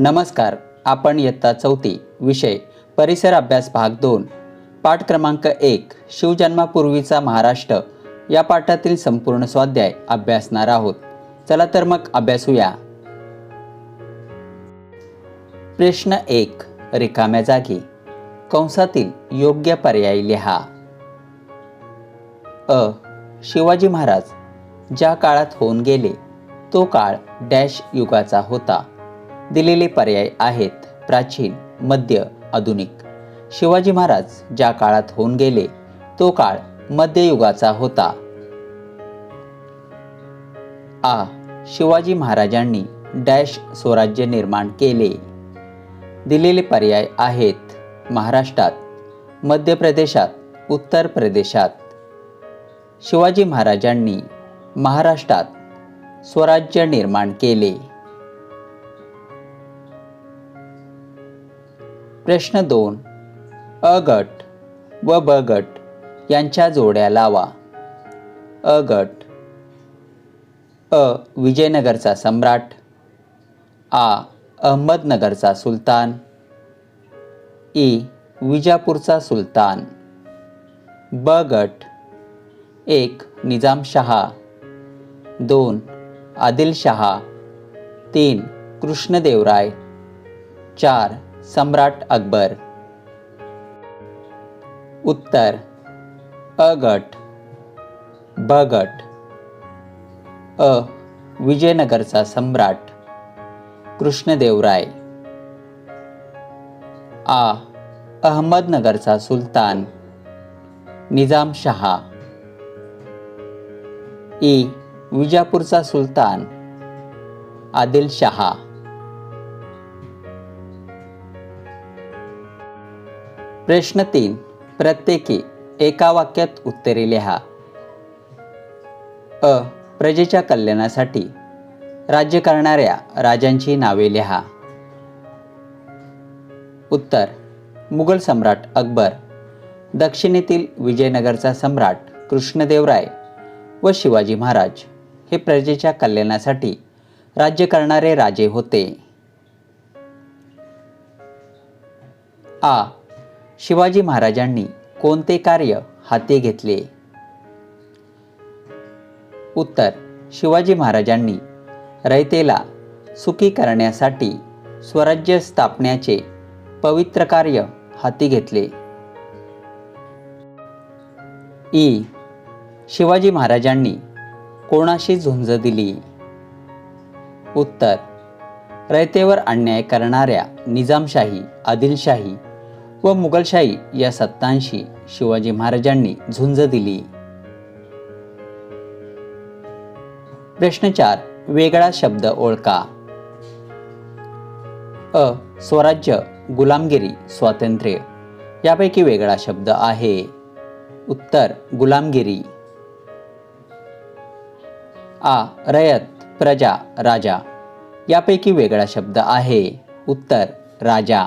नमस्कार आपण इयत्ता चौथी विषय परिसर अभ्यास भाग दोन पाठ क्रमांक एक शिवजन्मापूर्वीचा महाराष्ट्र या पाठातील संपूर्ण स्वाध्याय अभ्यासणार आहोत. चला तर मग अभ्यासूया. प्रश्न एक रिकाम्या जागी कंसातील योग्य पर्याय लिहा. अ शिवाजी महाराज ज्या काळात होऊन गेले तो काळ डॅश युगाचा होता. दिलेले पर्याय आहेत. प्राचीन मध्य आधुनिक. शिवाजी महाराज ज्या काळात होऊन गेले तो काळ मध्ययुगाचा होता. आ. शिवाजी महाराजांनी डॅश स्वराज्य निर्माण केले. दिलेले पर्याय आहेत. महाराष्ट्रात मध्य प्रदेशात उत्तर प्रदेशात शिवाजी महाराजांनी महाराष्ट्रात स्वराज्य निर्माण केले. प्रश्न दोन. अ गट व ब गट यांच्या जोड्या लावा. अ गट अ. विजयनगरचा सम्राट आ. अहमदनगरचा सुलतान ई. विजापूरचा सुलतान ब गट एक निजामशहा दोन. आदिलशहा तीन. कृष्णदेवराय चार. सम्राट अकबर. उत्तर अ गट ब गट अ विजयनगरचा सम्राट कृष्णदेवराय आ अहमदनगरचा सुलतान निजामशहा ई विजापूरचा सुलतान आदिलशहा प्रश्न तीन. प्रत्येकी एका वाक्यात उत्तरे लिहा. अ. प्रजेच्या कल्याणासाठी. राज्य करणाऱ्या राजांची नावे लिहा. उत्तर. मुघल सम्राट अकबर. दक्षिणेतील विजयनगरचा सम्राट कृष्णदेवराय व शिवाजी महाराज हे प्रजेच्या कल्याणासाठी राज्य करणारे राजे होते. आ. शिवाजी महाराजांनी कोणते कार्य हाती घेतले? उत्तर शिवाजी महाराजांनी रयतेला सुखी करण्यासाठी स्वराज्य स्थापण्याचे पवित्र कार्य हाती घेतले. ई. शिवाजी महाराजांनी कोणाशी झुंज दिली? उत्तर रयतेवर अन्याय करणाऱ्या निजामशाही आदिलशाही व मुघलशाही या सत्तांशी शिवाजी महाराजांनी झुंज दिली. प्रश्न चार वेगळा शब्द ओळखा. अ स्वराज्य गुलामगिरी स्वातंत्र्य यापैकी वेगळा शब्द आहे. उत्तर गुलामगिरी. आ रयत प्रजा राजा यापैकी वेगळा शब्द आहे. उत्तर राजा.